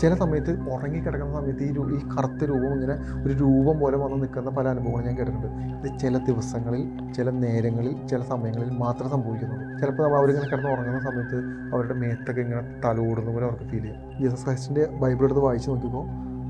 ചില സമയത്ത് ഉറങ്ങിക്കിടക്കുന്ന സമയത്ത് ഈ ഈ കറുത്ത രൂപം ഇങ്ങനെ ഒരു രൂപം പോലെ വന്ന് നിൽക്കുന്ന പല അനുഭവങ്ങളും ഞാൻ കേട്ടിട്ടുണ്ട്. ഇത് ചില ദിവസങ്ങളിൽ ചില നേരങ്ങളിൽ ചില സമയങ്ങളിൽ മാത്രം സംഭവിക്കുന്നുള്ളൂ. ചിലപ്പോൾ നമ്മൾ അവരിങ്ങനെ കിടന്ന് ഉറങ്ങുന്ന സമയത്ത് അവരുടെ മേത്തൊക്കെ ഇങ്ങനെ തലോടുന്ന പോലെ അവർക്ക് ഫീൽ ചെയ്യും. ജീസസ് ക്രൈസ്റ്റിന്റെ ബൈബിൾ എടുത്ത് വായിച്ച് നോക്കിയപ്പോൾ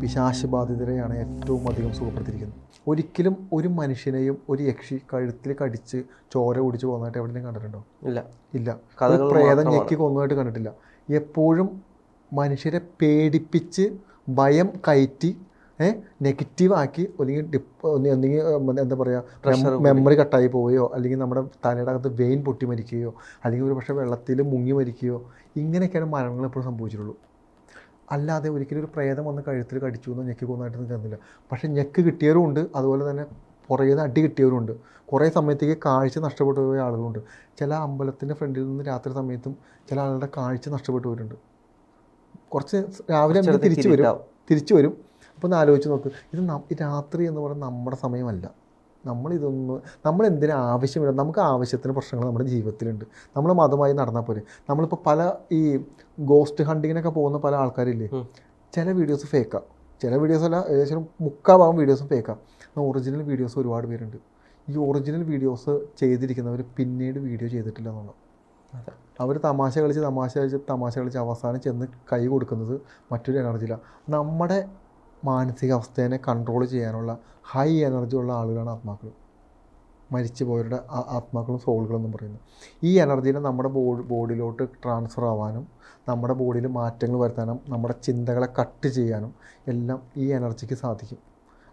പിശാശബാധിതരെയാണ് ഏറ്റവും അധികം സുഖപ്പെടുത്തിയിരിക്കുന്നത്. ഒരിക്കലും ഒരു മനുഷ്യനെയും ഒരു യക്ഷി കഴുത്തിൽ കടിച്ച് ചോര കുടിച്ച് പോകുന്നതായിട്ട് എവിടെയും കണ്ടിട്ടുണ്ടോ? ഇല്ല. ഇല്ല. പ്രേതം ഞെക്കി കൊന്നതായിട്ട് കണ്ടിട്ടില്ല. എപ്പോഴും മനുഷ്യരെ പേടിപ്പിച്ച് ഭയം കയറ്റി ഏഹ് നെഗറ്റീവ് ആക്കി അല്ലെങ്കിൽ ഡിപ്പ് ഒന്നെങ്കിൽ എന്താ പറയുക മെമ്മറി കട്ടായി പോവുകയോ അല്ലെങ്കിൽ നമ്മുടെ തലയുടെ അകത്ത് വെയിൻ പൊട്ടി മരിക്കുകയോ അല്ലെങ്കിൽ ഒരു പക്ഷേ വെള്ളത്തിൽ മുങ്ങി മരിക്കുകയോ ഇങ്ങനെയൊക്കെയാണ് മരണങ്ങൾ എപ്പോഴും സംഭവിച്ചിട്ടുള്ളൂ. അല്ലാതെ ഒരിക്കലും ഒരു പ്രേതം വന്ന് കഴുത്തിൽ കടിച്ചു എന്നോ ഞെക്ക് പോകുന്നതായിട്ട് നിൽക്കുന്നില്ല പക്ഷേ ഞെക്ക് കിട്ടിയവരും ഉണ്ട് അതുപോലെ തന്നെ പുറകെ നിന്ന് അടി കിട്ടിയവരുണ്ട് കുറേ സമയത്തേക്ക് കാഴ്ച നഷ്ടപ്പെട്ടു പോയ ആളുകളുണ്ട്. ചില അമ്പലത്തിന്റെ ഫ്രണ്ടിൽ നിന്ന് രാത്രി സമയത്തും ചില ആളുകളുടെ കാഴ്ച നഷ്ടപ്പെട്ടു പോയിട്ടുണ്ട്. കുറച്ച് രാവിലെ തിരിച്ചു വരും. തിരിച്ചു വരും. അപ്പോൾ ഒന്ന് ആലോചിച്ച് നോക്ക്. ഇത് രാത്രി എന്ന് പറയുന്നത് നമ്മുടെ സമയമല്ല. നമ്മളിതൊന്ന് നമ്മൾ എന്തിനു ആവശ്യമില്ല? നമുക്ക് ആവശ്യത്തിന് പ്രശ്നങ്ങൾ നമ്മുടെ ജീവിതത്തിലുണ്ട്. നമ്മൾ മതമായി നടന്നാൽ പോരെ. നമ്മളിപ്പോൾ പല ഈ ഗോസ്റ്റ് ഹണ്ടിങ്ങിനൊക്കെ പോകുന്ന പല ആൾക്കാരില്ലേ. ചില വീഡിയോസ് ഫേക്കാണ് ചില വീഡിയോസ് അല്ല ഏകദേശം മുക്കാഭാഗം വീഡിയോസും ഫേക്കാണ് എന്നാൽ ഒറിജിനൽ വീഡിയോസ് ഒരുപാട് പേരുണ്ട്. ഈ ഒറിജിനൽ വീഡിയോസ് ചെയ്തിരിക്കുന്നവർ പിന്നീട് വീഡിയോ ചെയ്തിട്ടില്ല എന്നുള്ളത്. അവർ തമാശ കളിച്ച് തമാശ കളിച്ച് തമാശ കളിച്ച് അവസാനം ചെന്ന് കൈ കൊടുക്കുന്നത് മറ്റൊരു എനർജിയിലാണ് നമ്മുടെ മാനസികാവസ്ഥയെ കൺട്രോൾ ചെയ്യാനുള്ള ഹൈ എനർജി ഉള്ള ആളുകളാണ് ആത്മാക്കൾ. മരിച്ചു പോയവരുടെ ആത്മാക്കളും ആത്മാക്കളും സോളുകളെന്നും പറയുന്നത്. ഈ എനർജീനെ നമ്മുടെ ബോഡി ബോഡിയിലോട്ട് ട്രാൻസ്ഫർ ആവാനും നമ്മുടെ ബോഡിയിൽ മാറ്റങ്ങൾ വരുത്താനും നമ്മുടെ ചിന്തകളെ കട്ട് ചെയ്യാനും എല്ലാം ഈ എനർജിക്ക് സാധിക്കും.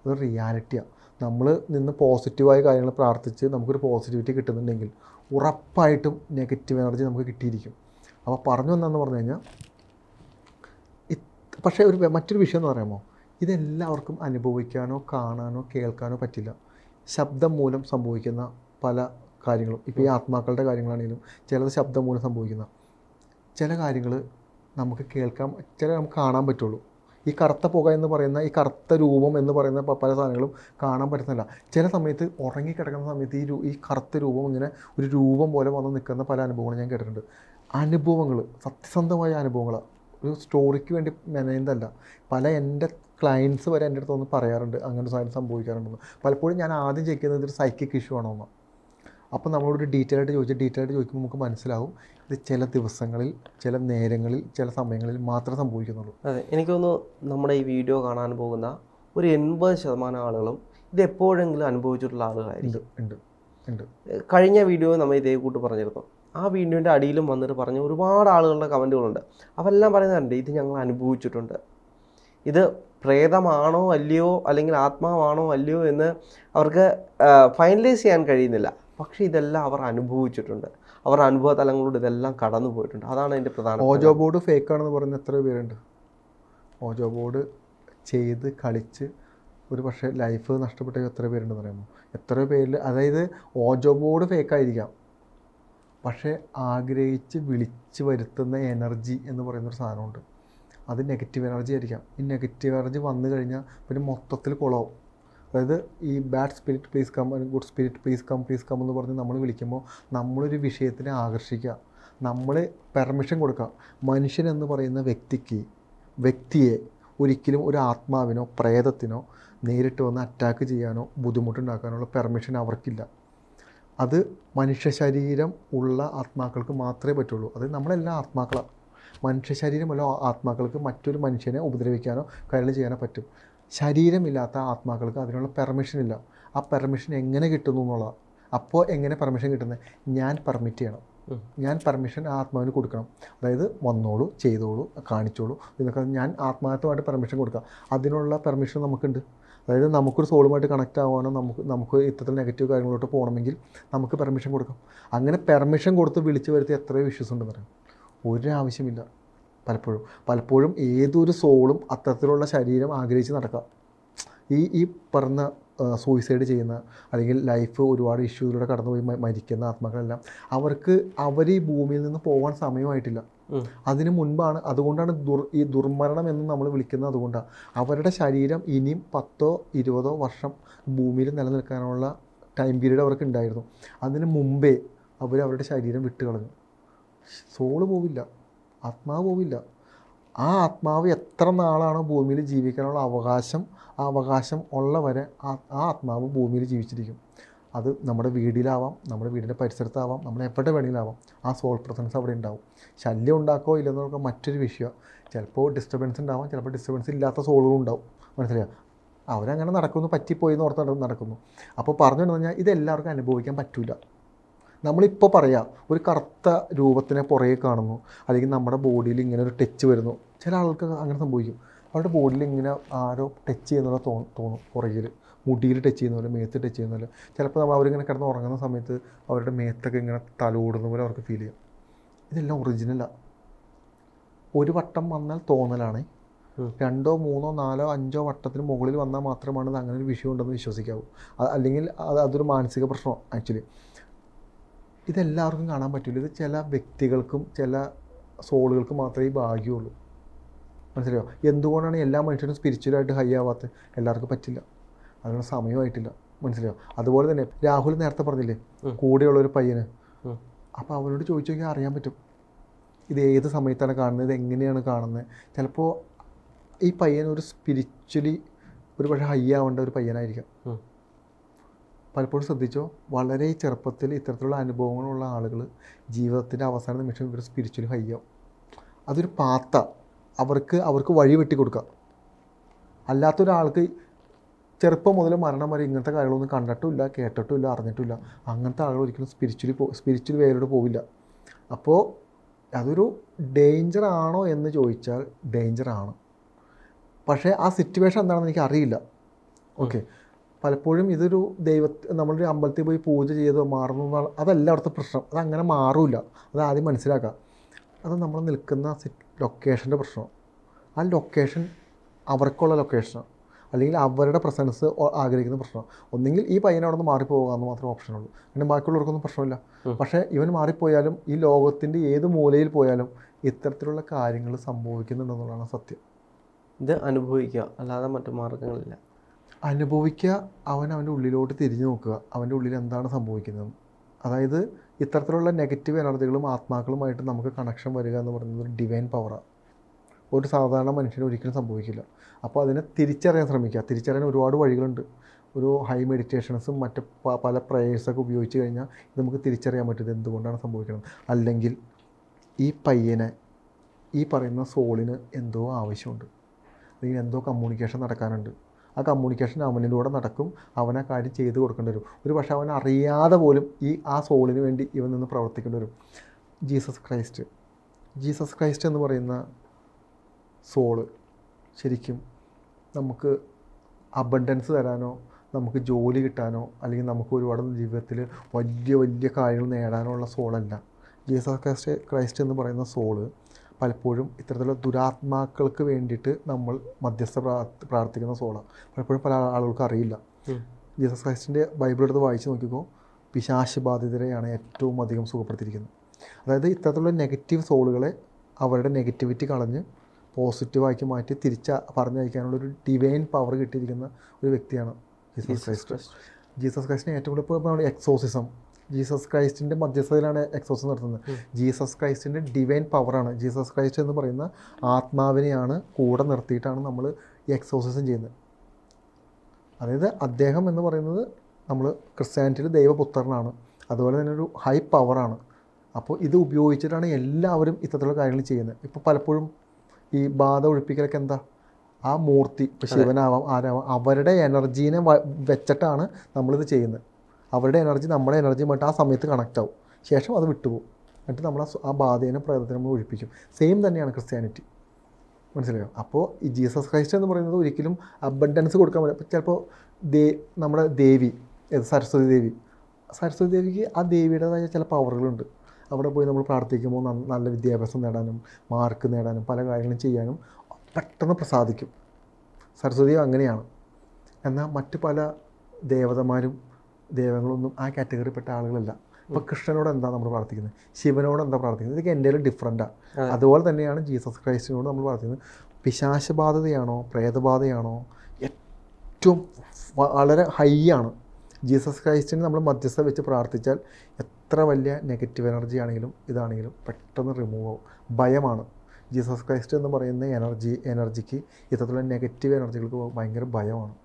അത് റിയാലിറ്റിയാണ് നമ്മൾ നിന്ന് പോസിറ്റീവായ കാര്യങ്ങൾ പ്രാർത്ഥിച്ച് നമുക്കൊരു പോസിറ്റിവിറ്റി കിട്ടുന്നുണ്ടെങ്കിൽ ഉറപ്പായിട്ടും നെഗറ്റീവ് എനർജി നമുക്ക് കിട്ടിയിരിക്കും. അപ്പോൾ പറഞ്ഞു വന്നതെന്ന് പറഞ്ഞു കഴിഞ്ഞാൽ പക്ഷേ ഒരു മറ്റൊരു വിഷയം എന്ന് പറയുമ്പോൾ ഇതെല്ലാവർക്കും അനുഭവിക്കാനോ കാണാനോ കേൾക്കാനോ പറ്റില്ല. ശബ്ദം മൂലം സംഭവിക്കുന്ന പല കാര്യങ്ങളും ഇപ്പോൾ ഈ ആത്മാക്കളുടെ കാര്യങ്ങളാണെങ്കിലും ചിലത് ശബ്ദം മൂലം സംഭവിക്കുന്ന ചില കാര്യങ്ങൾ നമുക്ക് കേൾക്കാൻ ചില നമുക്ക് കാണാൻ പറ്റുള്ളൂ. ഈ കറുത്ത പുക എന്ന് പറയുന്ന ഈ കറുത്ത രൂപം എന്ന് പറയുന്ന പല സാധനങ്ങളും കാണാൻ പറ്റുന്നില്ല. ചില സമയത്ത് ഉറങ്ങിക്കിടക്കുന്ന സമയത്ത് ഈ ഈ കറുത്ത രൂപം ഇങ്ങനെ ഒരു രൂപം പോലെ വന്ന് നിൽക്കുന്ന പല അനുഭവങ്ങളും ഞാൻ കേട്ടിട്ടുണ്ട്. അനുഭവങ്ങൾ സത്യസന്ധമായ അനുഭവങ്ങൾ ഒരു സ്റ്റോറിക്ക് വേണ്ടി മെനയുന്നതല്ല. പല എന്റെ ക്ലയൻസ് വരെ എന്റെ അടുത്ത് വന്ന് പറയാറുണ്ട് അങ്ങനെ സാധനം സംഭവിക്കാറുണ്ടെന്ന്. പലപ്പോഴും ഞാൻ ആദ്യം ചെയ്യുന്നത് ഇതൊരു സൈക്കിക് ഇഷ്യൂ ആണോ എന്ന് അപ്പോൾ നമ്മളോട് ഡീറ്റെയിൽ ആയിട്ട് ചോദിച്ചാൽ ഡീറ്റെയിൽ ആയിട്ട് ചോദിക്കുമ്പോൾ നമുക്ക് മനസ്സിലാവും. ഇത് ചില ദിവസങ്ങളിൽ ചില നേരങ്ങളിൽ ചില സമയങ്ങളിൽ മാത്രമേ സംഭവിക്കുന്നുള്ളൂ. അതെ എനിക്ക് തോന്നുന്നു നമ്മുടെ ഈ വീഡിയോ കാണാൻ പോകുന്ന ഒരു എൺപത് ശതമാനം ആളുകളും ഇത് എപ്പോഴെങ്കിലും അനുഭവിച്ചിട്ടുള്ള ആളുകളായിരിക്കും. ഉണ്ട് ഉണ്ട് ഉണ്ട്. കഴിഞ്ഞ വീഡിയോ നമ്മൾ ഇതേ കൂട്ട് പറഞ്ഞിരുന്നു. ആ വീഡിയോന്റെ അടിയിലും വന്നിട്ട് പറഞ്ഞ ഒരുപാട് ആളുകളുടെ കമന്റുകളുണ്ട് അവരെല്ലാം പറയുന്നുണ്ട് ഇത് ഞങ്ങൾ അനുഭവിച്ചിട്ടുണ്ട്. ഇത് പ്രേതമാണോ അല്ലയോ അല്ലെങ്കിൽ ആത്മാവാണോ അല്ലയോ എന്ന് അവർക്ക് ഫൈനലൈസ് ചെയ്യാൻ കഴിയുന്നില്ല. പക്ഷേ ഇതെല്ലാം അവർ അനുഭവിച്ചിട്ടുണ്ട്. അവർ അനുഭവ തലങ്ങളോട് ഇതെല്ലാം കടന്നു പോയിട്ടുണ്ട്. അതാണ് അതിന്റെ പ്രധാന ഓജോ ബോർഡ് ഫേക്ക് ആണെന്ന് പറയുന്ന എത്ര പേരുണ്ട്? ഓജോ ബോർഡ് ചെയ്ത് കളിച്ച് ഒരു പക്ഷേ ലൈഫ് നഷ്ടപ്പെട്ട എത്ര പേരുണ്ടെന്ന് പറയുമ്പോൾ എത്ര പേരിൽ അതായത് ഓജോ ബോർഡ് ഫേക്ക് ആയിരിക്കാം പക്ഷേ ആഗ്രഹിച്ച് വിളിച്ച് വരുത്തുന്ന എനർജി എന്ന് പറയുന്നൊരു സാധനമുണ്ട്. അത് നെഗറ്റീവ് എനർജി ആയിരിക്കാം. ഈ നെഗറ്റീവ് എനർജി വന്നു കഴിഞ്ഞാൽ പിന്നെ മൊത്തത്തിൽ കുളമാവും അതായത് ഈ bad spirit please come good spirit please come please come എന്ന് പറഞ്ഞ് നമ്മൾ വിളിക്കുമ്പോൾ നമ്മളൊരു വിഷയത്തിനെ ആകർഷിക്കുക നമ്മൾ പെർമിഷൻ കൊടുക്കുക മനുഷ്യൻ എന്ന് പറയുന്ന വ്യക്തിക്ക് വ്യക്തിയെ ഒരിക്കലും ഒരു ആത്മാവിനോ പ്രേതത്തിനോ നേരിട്ട് വന്ന് അറ്റാക്ക് ചെയ്യാനോ ബുദ്ധിമുട്ടുണ്ടാക്കാനുള്ള പെർമിഷൻ അവർക്കില്ല. അത് മനുഷ്യ ശരീരം ഉള്ള ആത്മാക്കൾക്ക് മാത്രമേ പറ്റുള്ളൂ. അത് നമ്മളെല്ലാം ആത്മാക്കളാണ് മനുഷ്യ ശരീരമുള്ള ആത്മാക്കൾക്ക് മറ്റൊരു മനുഷ്യനെ ഉപദ്രവിക്കാനോ കാര്യങ്ങൾ ചെയ്യാനോ പറ്റും. ശരീരമില്ലാത്ത ആത്മാക്കൾക്ക് അതിനുള്ള പെർമിഷൻ ഇല്ല. ആ പെർമിഷൻ എങ്ങനെ കിട്ടുന്നു എന്നുള്ളതാണ് അപ്പോൾ എങ്ങനെ പെർമിഷൻ കിട്ടുന്നത് ഞാൻ പെർമിറ്റ് ചെയ്യണം. ഞാൻ പെർമിഷൻ ആ ആത്മാവിന് കൊടുക്കണം. അതായത് വന്നോളൂ ചെയ്തോളൂ കാണിച്ചോളൂ. ഇതൊക്കെ ഞാൻ ആത്മാർത്ഥമായിട്ട് പെർമിഷൻ കൊടുക്കുക അതിനുള്ള പെർമിഷൻ നമുക്കുണ്ട്. അതായത് നമുക്കൊരു സോളുമായിട്ട് കണക്റ്റ് ആവാനോ നമുക്ക് നമുക്ക് ഇത്തരത്തിൽ നെഗറ്റീവ് കാര്യങ്ങളിലോട്ട് പോകണമെങ്കിൽ നമുക്ക് പെർമിഷൻ കൊടുക്കാം. അങ്ങനെ പെർമിഷൻ കൊടുത്ത് വിളിച്ചു വരുത്തി എത്രയോ ഇഷ്യൂസ് ഉണ്ടെന്ന് പറയാം. ഒരു ആവശ്യമില്ല. പലപ്പോഴും. പലപ്പോഴും ഏതൊരു സോളും അത്തരത്തിലുള്ള ശരീരം ആഗ്രഹിച്ച് നടക്കുക. ഈ ഈ പറഞ്ഞ സൂയിസൈഡ് ചെയ്യുന്ന അല്ലെങ്കിൽ ലൈഫ് ഒരുപാട് ഇഷ്യൂസിലൂടെ കടന്നുപോയി മരിക്കുന്ന ആത്മാക്കളെല്ലാം അവർക്ക് അവർ ഈ ഭൂമിയിൽ നിന്ന് പോകാൻ സമയമായിട്ടില്ല. അതിനു മുൻപാണ് അതുകൊണ്ടാണ് ദുർ ഈ ദുർമരണം എന്ന് നമ്മൾ വിളിക്കുന്നത് അതുകൊണ്ടാണ് അവരുടെ ശരീരം ഇനിയും പത്തോ ഇരുപതോ വർഷം ഭൂമിയിൽ നിലനിൽക്കാനുള്ള ടൈം പീരീഡ് അവർക്ക് ഉണ്ടായിരുന്നു. അതിന് മുമ്പേ അവർ അവരുടെ ശരീരം വിട്ടുകളഞ്ഞു. സോൾ പോവില്ല. ആത്മാവ് പോവില്ല. ആ ആത്മാവ് എത്ര നാളാണ് ഭൂമിയിൽ ജീവിക്കാനുള്ള അവകാശം ആ അവകാശം ഉള്ളവരെ ആ ആത്മാവ് ഭൂമിയിൽ ജീവിച്ചിരിക്കും. അത് നമ്മുടെ വീടിലാവാം നമ്മുടെ വീടിന്റെ പരിസരത്താവാം നമ്മൾ എവിടെ വേണമെങ്കിലാവാം. ആ സോൾ പ്രസൻസ് അവിടെ ഉണ്ടാവും. ശല്യം ഉണ്ടാക്കോ ഇല്ലെന്നൊക്കെ മറ്റൊരു വിഷയമാണ് ചിലപ്പോൾ ഡിസ്റ്റർബൻസ് ഉണ്ടാവാം ചിലപ്പോൾ ഡിസ്റ്റർബൻസ് ഇല്ലാത്ത സോളുകളും ഉണ്ടാവും. മനസ്സിലായോ? അവരങ്ങനെ നടക്കുന്നു പറ്റിപ്പോയി എന്ന് ഓർത്ത് നടക്കുന്നു. അപ്പോൾ പറഞ്ഞു കഴിഞ്ഞാൽ ഇതെല്ലാവർക്കും അനുഭവിക്കാൻ പറ്റില്ല നമ്മളിപ്പോൾ പറയാം ഒരു കറുത്ത രൂപത്തിനെ പുറകെ കാണുന്നു. അല്ലെങ്കിൽ നമ്മുടെ ബോഡിയിൽ ഇങ്ങനെ ഒരു ടച്ച് വരുന്നു. ചില ആൾക്ക് അങ്ങനെ സംഭവിക്കും. അവരുടെ ബോഡിയിൽ ഇങ്ങനെ ആരോ ടച്ച് ചെയ്യുന്നുള്ള തോ തോന്നും പുറകിൽ മുടിയിൽ ടച്ച് ചെയ്യുന്ന പോലെ മേത്ത് ടച്ച് ചെയ്യുന്ന പോലെ. ചിലപ്പോൾ നമ്മൾ അവരിങ്ങനെ കിടന്ന് ഉറങ്ങുന്ന സമയത്ത് അവരുടെ മേത്തൊക്കെ ഇങ്ങനെ തലോടുന്ന പോലെ അവർക്ക് ഫീൽ ചെയ്യും. ഇതെല്ലാം ഒറിജിനലാണ് ഒരു വട്ടം വന്നാൽ തോന്നലാണ്. രണ്ടോ മൂന്നോ നാലോ അഞ്ചോ വട്ടത്തിന് മുകളിൽ വന്നാൽ മാത്രമാണ് ഇത് അങ്ങനെ ഒരു വിഷയം ഉണ്ടെന്ന് വിശ്വസിക്കാവൂ. അല്ലെങ്കിൽ അത് അതൊരു മാനസിക പ്രശ്നമാണ് ആക്ച്വലി ഇതെല്ലാവർക്കും കാണാൻ പറ്റില്ല ഇത് ചില വ്യക്തികൾക്കും ചില സോളുകൾക്കും മാത്രമേ ഈ ഭാഗ്യമുള്ളൂ. മനസ്സിലായോ? എന്തുകൊണ്ടാണ് എല്ലാ മനുഷ്യരും സ്പിരിച്വലായിട്ട് ഹൈ ആവാത്തത് എല്ലാവർക്കും പറ്റില്ല. അതിനുള്ള സമയമായിട്ടില്ല. മനസ്സിലായോ? അതുപോലെ തന്നെ രാഹുൽ നേരത്തെ പറഞ്ഞില്ലേ കൂടെയുള്ളൊരു കൂടെയുള്ള ഒരു പയ്യന്. അപ്പോൾ അവരോട് ചോദിച്ചു നോക്കിയാൽ അറിയാൻ പറ്റും. ഇത് ഏത് സമയത്താണ് കാണുന്നത്? ഇത് എങ്ങനെയാണ് കാണുന്നത്? ചിലപ്പോൾ ഈ പയ്യൻ ഒരു സ്പിരിച്വലി ഒരു പക്ഷേ ഹൈ ആവേണ്ട ഒരു പയ്യനായിരിക്കാം. പലപ്പോഴും ശ്രദ്ധിച്ചോ? വളരെ ചെറുപ്പത്തിൽ ഇത്തരത്തിലുള്ള അനുഭവങ്ങളുള്ള ആളുകൾ ജീവിതത്തിന്റെ അവസാന നിമിഷം ഇവർ സ്പിരിച്വലി ഹൈ അതൊരു പാത്ത. അവർക്ക് അവർക്ക് വഴി വെട്ടി കൊടുക്കാം അല്ലാത്തൊരാൾക്ക് ചെറുപ്പം മുതൽ മരണം വരെ ഇങ്ങനത്തെ കാര്യങ്ങളൊന്നും കണ്ടിട്ടില്ല കേട്ടിട്ടില്ല അറിഞ്ഞിട്ടില്ല അങ്ങനത്തെ ആളുകൾ ഒരിക്കലും സ്പിരിച്വലി പോ സ്പിരിച്വൽ വേരോട് പോവില്ല. അപ്പോൾ അതൊരു ഡേഞ്ചർ ആണോ എന്ന് ചോദിച്ചാൽ ഡേഞ്ചർ ആണ്. പക്ഷേ ആ സിറ്റുവേഷൻ എന്താണെന്ന് എനിക്ക് അറിയില്ല ഓക്കെ പലപ്പോഴും ഇതൊരു ദൈവ നമ്മളൊരു അമ്പലത്തിൽ പോയി പൂജ ചെയ്തോ മാറുന്നു അതല്ല അവിടുത്തെ പ്രശ്നം. അത് അങ്ങനെ മാറില്ല. അത് ആദ്യം മനസ്സിലാക്കുക അത് നമ്മൾ നിൽക്കുന്ന ലൊക്കേഷന്റെ പ്രശ്നം. ആ ലൊക്കേഷൻ അവർക്കുള്ള ലൊക്കേഷനാണ് അല്ലെങ്കിൽ അവരുടെ പ്രസൻസ് ആഗ്രഹിക്കുന്ന പ്രശ്നം. ഒന്നെങ്കിൽ ഈ പയ്യനെ അവിടെ നിന്ന് മാറിപ്പോകുക എന്ന് മാത്രമേ ഓപ്ഷനുള്ളൂ പിന്നെ ബാക്കിയുള്ളവർക്കൊന്നും പ്രശ്നമില്ല. പക്ഷേ ഇവൻ മാറിപ്പോയാലും ഈ ലോകത്തിന്റെ ഏത് മൂലയിൽ പോയാലും ഇത്തരത്തിലുള്ള കാര്യങ്ങൾ സംഭവിക്കുന്നുണ്ടെന്നുള്ളതാണ് സത്യം. ഇത് അനുഭവിക്കുക. അല്ലാതെ മറ്റു മാർഗങ്ങളില്ല. അനുഭവിക്കുക അവൻ അവന്റെ ഉള്ളിലോട്ട് തിരിഞ്ഞു നോക്കുക. അവന്റെ ഉള്ളിൽ എന്താണ് സംഭവിക്കുന്നത്? അതായത് ഇത്തരത്തിലുള്ള നെഗറ്റീവ് എനർജികളും ആത്മാക്കളുമായിട്ട് നമുക്ക് കണക്ഷൻ വരിക എന്ന് പറയുന്നത് ഒരു ഡിവൈൻ പവറാണ് ഒരു സാധാരണ മനുഷ്യന് ഒരിക്കലും സംഭവിക്കില്ല. അപ്പോൾ അതിനെ തിരിച്ചറിയാൻ ശ്രമിക്കുക. തിരിച്ചറിയാൻ ഒരുപാട് വഴികളുണ്ട്. ഒരു ഹൈ മെഡിറ്റേഷൻസും മറ്റ് പല പ്രേയേഴ്സൊക്കെ ഉപയോഗിച്ച് കഴിഞ്ഞാൽ നമുക്ക് തിരിച്ചറിയാൻ പറ്റും എന്തുകൊണ്ടാണ് സംഭവിക്കുന്നത്. അല്ലെങ്കിൽ ഈ പയ്യനെ ഈ പറയുന്ന സോളിന് എന്തോ ആവശ്യമുണ്ട്. അല്ലെങ്കിൽ എന്തോ കമ്മ്യൂണിക്കേഷൻ നടക്കാനുണ്ട്. ആ കമ്മ്യൂണിക്കേഷൻ അവനിലൂടെ നടക്കും. അവനെ കാര്യം ചെയ്ത് കൊടുക്കേണ്ടി വരും. ഒരു പക്ഷേ അവൻ അറിയാതെ പോലും ഈ ആ സോളിന് വേണ്ടി ഇവൻ നിന്ന് പ്രവർത്തിക്കേണ്ടി വരും. Jesus Christ. ജീസസ് ക്രൈസ്റ്റ് എന്ന് പറയുന്ന സോൾ ശരിക്കും നമുക്ക് അബണ്ടൻസ് തരാനോ നമുക്ക് ജോലി കിട്ടാനോ അല്ലെങ്കിൽ നമുക്ക് ഒരുപാട് ജീവിതത്തിൽ വലിയ വലിയ കാര്യങ്ങൾ നേടാനോ ഉള്ള സോളല്ല. ജീസസ് ക്രൈസ്റ്റ് ക്രൈസ്റ്റ് എന്ന് പറയുന്ന സോൾ പലപ്പോഴും ഇത്തരത്തിലുള്ള ദുരാത്മാക്കൾക്ക് വേണ്ടിയിട്ട് നമ്മൾ മധ്യസ്ഥ പ്രാർത്ഥ- പ്രാർത്ഥിക്കുന്ന സോളാണ് പലപ്പോഴും പല ആളുകൾക്ക് അറിയില്ല. ജീസസ് ക്രൈസ്റ്റിന്റെ ബൈബിൾ എടുത്ത് വായിച്ച് നോക്കിക്കോ പിശാശ് ബാധിതരെയാണ് ഏറ്റവും അധികം സുഖപ്പെടുത്തിയിരിക്കുന്നത്. അതായത് ഇത്തരത്തിലുള്ള നെഗറ്റീവ് സോളുകളെ അവരുടെ നെഗറ്റിവിറ്റി കളഞ്ഞ് പോസിറ്റീവാക്കി മാറ്റി തിരിച്ച പറഞ്ഞയക്കാനുള്ള ഒരു ഡിവൈൻ പവർ കിട്ടിയിരിക്കുന്ന ഒരു വ്യക്തിയാണ് ജീസസ് ക്രൈസ്റ്റ്. ജീസസ് ക്രൈസ്റ്റിന് ഏറ്റവും കൂടുതൽ ഇപ്പോൾ എക്സോസിസം ജീസസ് ക്രൈസ്റ്റിന്റെ മധ്യസ്ഥതയിലാണ് എക്സോസ് നടത്തുന്നത്. ജീസസ് ക്രൈസ്റ്റിന്റെ ഡിവൈൻ പവറാണ് ജീസസ് ക്രൈസ്റ്റ് എന്ന് പറയുന്ന ആത്മാവിനെയാണ് കൂടെ നിർത്തിയിട്ടാണ് നമ്മൾ ഈ എക്സോസിസം ചെയ്യുന്നത്. അതായത് അദ്ദേഹം എന്ന് പറയുന്നത് നമ്മൾ ക്രിസ്ത്യാനിറ്റിയിൽ ദൈവപുത്രനാണ്. അതുപോലെ തന്നെ ഒരു ഹൈ പവറാണ് അപ്പോൾ ഇത് ഉപയോഗിച്ചിട്ടാണ് എല്ലാവരും ഇത്തരത്തിലുള്ള കാര്യങ്ങൾ ചെയ്യുന്നത്. ഇപ്പോൾ പലപ്പോഴും ഈ ബാധ ഒഴിപ്പിക്കലൊക്കെ എന്താ? ആ മൂർത്തി ഇപ്പോൾ ശിവനാവാം ആരാവാം അവരുടെ എനർജീനെ വെച്ചിട്ടാണ് നമ്മളിത് ചെയ്യുന്നത്. അവരുടെ എനർജി നമ്മുടെ എനർജിയുമായിട്ട് ആ സമയത്ത് കണക്റ്റ് ആവും. ശേഷം അത് വിട്ടുപോകും. എന്നിട്ട് നമ്മൾ ആ ബാധേനെ പ്രേതത്തിനെ നമ്മൾ ഒഴിപ്പിക്കും. സെയിം തന്നെയാണ് ക്രിസ്ത്യാനിറ്റി മനസ്സിലായോ? അപ്പോൾ ഈ ജീസസ് ക്രൈസ്റ്റ് എന്ന് പറയുന്നത് ഒരിക്കലും അബണ്ടൻസ് കൊടുക്കാൻ പറ്റില്ല. ചിലപ്പോൾ ദേ നമ്മുടെ ദേവി സരസ്വതി ദേവി. സരസ്വതി ദേവിക്ക് ആ ദേവിയുടേതായ ചില പവറുകളുണ്ട് അവിടെ പോയി നമ്മൾ പ്രാർത്ഥിക്കുമ്പോൾ നല്ല വിദ്യാഭ്യാസം നേടാനും മാർക്ക് നേടാനും പല കാര്യങ്ങളും ചെയ്യാനും പെട്ടെന്ന് പ്രസാദിക്കും. സരസ്വതി അങ്ങനെയാണ്. എന്നാൽ മറ്റു പല ദേവതമാരും ദൈവങ്ങളൊന്നും ആ കാറ്റഗറിപ്പെട്ട ആളുകളല്ല. ഇപ്പോൾ കൃഷ്ണനോട് എന്താ നമ്മൾ പ്രാർത്ഥിക്കുന്നത്? ശിവനോട് എന്താ പ്രാർത്ഥിക്കുന്നത്? ഇതൊക്കെ എന്റെ ഡിഫറന്റാണ് അതെ. അതുപോലെ തന്നെയാണ് ജീസസ് ക്രൈസ്റ്റിനോട് നമ്മൾ പ്രാർത്ഥിക്കുന്നത്. പിശാശബാധതയാണോ? പ്രേതബാധയാണോ? ഏറ്റവും വളരെ ഹൈ ആണ്. ജീസസ് ക്രൈസ്റ്റിന് നമ്മൾ മധ്യസ്ഥ വെച്ച് പ്രാർത്ഥിച്ചാൽ എത്ര വലിയ നെഗറ്റീവ് എനർജി ആണെങ്കിലും ഇതാണെങ്കിലും പെട്ടെന്ന് റിമൂവ് ആവും. ഭയമാണ്. ജീസസ് ക്രൈസ്റ്റ് എന്ന് പറയുന്ന എനർജി എനർജിക്ക് ഇത്തരത്തിലുള്ള നെഗറ്റീവ് എനർജികൾക്ക് ഭയങ്കര ഭയമാണ്.